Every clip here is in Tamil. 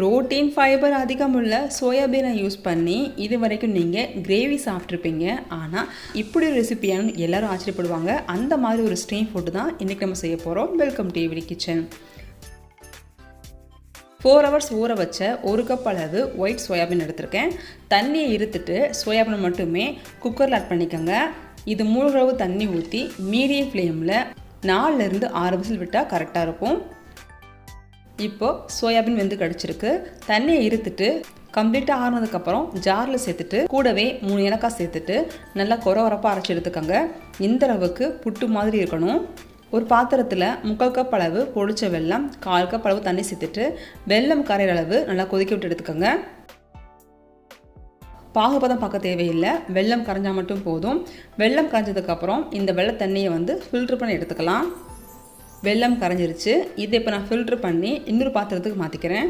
புரோட்டீன் ஃபைபர் அதிகம் உள்ள சோயாபீனை யூஸ் பண்ணி இது வரைக்கும் நீங்கள் கிரேவி சாப்பிட்ருப்பீங்க ஆனால் இப்படி ஒரு ரெசிபியானு எல்லோரும் ஆச்சரியப்படுவாங்க. அந்த மாதிரி ஒரு ஸ்ட்ரீம் ஃபுட்டு தான் இன்றைக்கி நம்ம செய்ய போகிறோம் welcome to kitchen four hours ஊற வச்ச ஒரு கப் அளவு ஒயிட் சோயாபீன் எடுத்திருக்கேன். தண்ணியை இருத்துட்டு சோயாபீன் மட்டுமே குக்கரில் ஆட் பண்ணிக்கோங்க. இது மூழ்களவு தண்ணி ஊற்றி மீடியம் ஃப்ளேமில் நாலுலேருந்து ஆறு விசில் விட்டால் கரெக்டாக இருக்கும். இப்போது சோயாபீன் வெந்து கிடச்சிருக்கு. தண்ணியை இருத்துட்டு கம்ப்ளீட்டாக ஆறுனதுக்கப்புறம் ஜாரில் சேர்த்துட்டு கூடவே மூணு ஏலக்காய் சேர்த்துட்டு நல்லா குறை உரப்பாக அரைச்சி எடுத்துக்கோங்க. இந்த அளவுக்கு புட்டு மாதிரி இருக்கணும். ஒரு பாத்திரத்தில் முக்கால் கப் அளவு பொடிச்ச வெல்லம் கால் கப் அளவு தண்ணி சேர்த்துட்டு வெல்லம் கரையிற அளவு நல்லா கொதிக்க விட்டு எடுத்துக்கோங்க. பாகுபதம் பார்க்க தேவையில்லை. வெல்லம் கரைஞ்சால் மட்டும் போதும். வெள்ளம் கரைஞ்சதுக்கப்புறம் இந்த வெள்ளை தண்ணியை வந்து ஃபில்ட்ரு பண்ணி எடுத்துக்கலாம். வெள்ளம் கரைஞ்சிருச்சு. இதை இப்போ நான் ஃபில்ட்ரு பண்ணி இன்னொரு பாத்திரத்துக்கு மாற்றிக்கிறேன்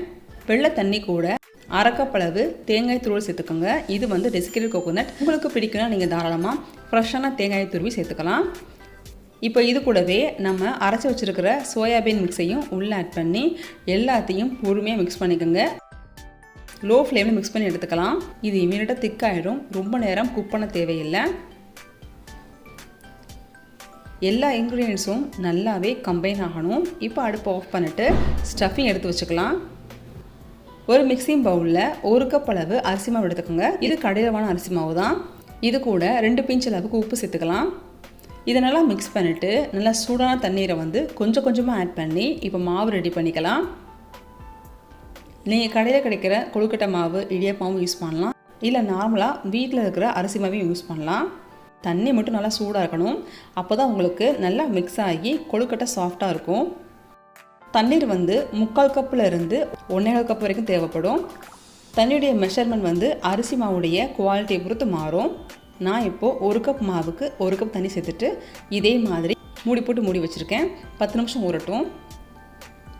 வெள்ளை தண்ணி கூட அரைக்கப்பளவு தேங்காய் துருவல் சேர்த்துக்கோங்க. இது வந்து டெசிகேட்டட் கோகோனட் உங்களுக்கு பிடிக்கணும் நீங்கள் தாராளமாக ஃப்ரெஷ்ஷான தேங்காய் துருவி சேர்த்துக்கலாம். இப்போ இது கூடவே நம்ம அரைச்சி வச்சுருக்கிற சோயாபீன் மிக்ஸையும் உள்ளே ஆட் பண்ணி எல்லாத்தையும் பொறுமையாக மிக்ஸ் பண்ணிக்கோங்க. லோ ஃப்ளேமில் மிக்ஸ் பண்ணி எடுத்துக்கலாம். இது இமீடியட்டாக திக்காயிடும் ரொம்ப நேரம் குக் பண்ண தேவையில்லை. எல்லா இன்க்ரீடியன்ஸும் நல்லாவே கம்பைன் ஆகணும். இப்போ அடுப்பு ஆஃப் பண்ணிவிட்டு ஸ்டஃபிங் எடுத்து வச்சுக்கலாம். ஒரு மிக்சிங் பவுலில் ஒரு கப் அளவு அரிசி மாவு எடுத்துக்கோங்க. இது கடையிலவான அரிசி மாவு தான். இது கூட ரெண்டு பிஞ்ச் அளவுக்கு உப்பு சேர்த்துக்கலாம். இதை நல்லா மிக்ஸ் பண்ணிவிட்டு நல்லா சூடான தண்ணீரை வந்து கொஞ்சம் கொஞ்சமாக ஆட் பண்ணி இப்போ மாவு ரெடி பண்ணிக்கலாம். நீங்கள் கடையில் கிடைக்கிற கொழுக்கட்டை மாவு இடியப்பாவும் யூஸ் பண்ணலாம். இல்லை நார்மலாக வீட்டில் இருக்கிற அரிசி மாவையும் யூஸ் பண்ணலாம். தண்ணி மட்டும் நல்லா சூடாக இருக்கணும். அப்போ தான் உங்களுக்கு நல்லா மிக்ஸ் ஆகி கொழுக்கட்டை சாஃப்டாக இருக்கும். தண்ணீர் வந்து முக்கால் கப்பில் இருந்து ஒன்றேகால் கப் வரைக்கும் தேவைப்படும். தண்ணியுடைய மெஷர்மெண்ட் வந்து அரிசி மாவுடைய குவாலிட்டியை பொறுத்து மாறும். நான் இப்போது ஒரு கப் மாவுக்கு ஒரு கப் தண்ணி சேர்த்துட்டு இதே மாதிரி மூடி போட்டு மூடி வச்சுருக்கேன். பத்து நிமிஷம் ஊறட்டும்.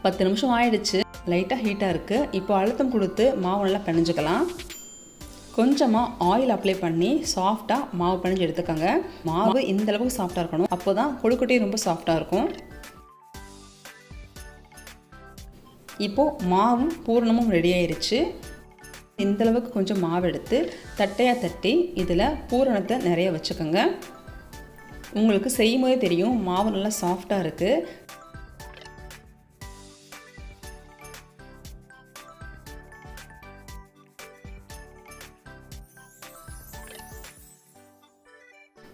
பத்து நிமிஷம் ஆயிடுச்சு. லைட்டாக ஹீட்டாக இருக்குது இப்போ அழுத்தம் கொடுத்து மாவு நல்லா பிணைஞ்சிக்கலாம். கொஞ்சமாக ஆயில் அப்ளை பண்ணி சாஃப்டாக மாவு பிணைஞ்சு எடுத்துக்கோங்க. மாவு இந்த அளவுக்கு சாஃப்டாக இருக்கணும். அப்போ தான் கொழுக்கட்டையும் ரொம்ப சாஃப்டாக இருக்கும். இப்போது மாவும் பூரணமும் ரெடி ஆயிருச்சு. இந்த அளவுக்கு கொஞ்சம் மாவு எடுத்து தட்டையாக தட்டி இதில் பூரணத்தை நிறைய வச்சுக்கோங்க. உங்களுக்கு செய்யும் போதே தெரியும் மாவு நல்லா சாஃப்டாக இருக்குது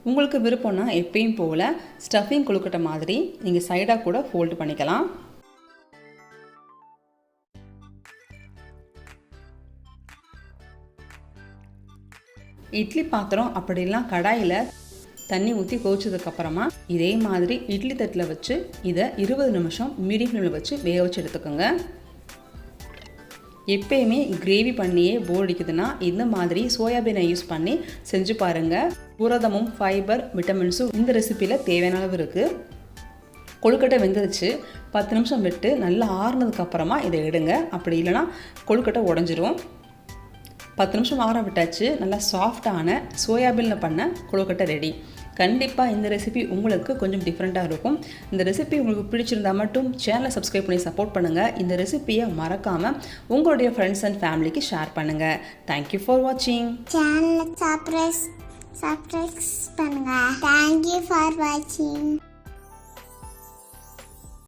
உங்களுக்கு விருப்பம்னா எப்பயும் போல் ஸ்டஃபிங் கொழுக்கட்டை மாதிரி நீங்கள் சைடாக கூட ஃபோல்டு பண்ணிக்கலாம். இட்லி பாத்திரம் அப்படிலாம் கடாயில் தண்ணி ஊற்றி கொதிச்சதுக்கப்புறமா இதே மாதிரி இட்லி தட்டில் வச்சு இதை இருபது நிமிஷம் மீடியம் ஃப்ளேமில் வச்சு வேக வச்சு எடுத்துக்கோங்க. எப்பயுமே கிரேவி பண்ணியே போர் அடிக்குதுன்னா இந்த மாதிரி சோயாபீனை யூஸ் பண்ணி செஞ்சு பாருங்கள் புரதமும் ஃபைபர் விட்டமின்ஸும் இந்த ரெசிப்பியில் தேவையான அளவு இருக்குது கொழுக்கட்டை வெந்துருச்சு. பத்து நிமிஷம் விட்டு நல்லா ஆறுனதுக்கப்புறமா இதை எடுங்க. அப்படி இல்லைன்னா கொழுக்கட்டை உடஞ்சிரும். பத்து நிமிஷம் ஆற விட்டாச்சு. நல்லா சாஃப்டான சோயாபீனில் பண்ண கொழுக்கட்டை ரெடி கண்டிப்பாக இந்த ரெசிபி உங்களுக்கு கொஞ்சம் டிஃப்ரெண்ட்டாக இருக்கும். இந்த ரெசிபி உங்களுக்கு பிடிச்சிருந்தா மட்டும் சேனலை சப்ஸ்கிரைப் பண்ணி சப்போர்ட் பண்ணுங்கள் இந்த ரெசிபியை மறக்காமல் உங்களுடைய ஃப்ரெண்ட்ஸ் அண்ட் ஃபேமிலிக்கு ஷேர் பண்ணுங்கள் தேங்க்யூ ஃபார் வாட்சிங் சேனலை சப்ஸ்கிரைப் பண்ணுங்கள் பண்ணுங்க. தேங்க்யூ ஃபார் வாட்சிங்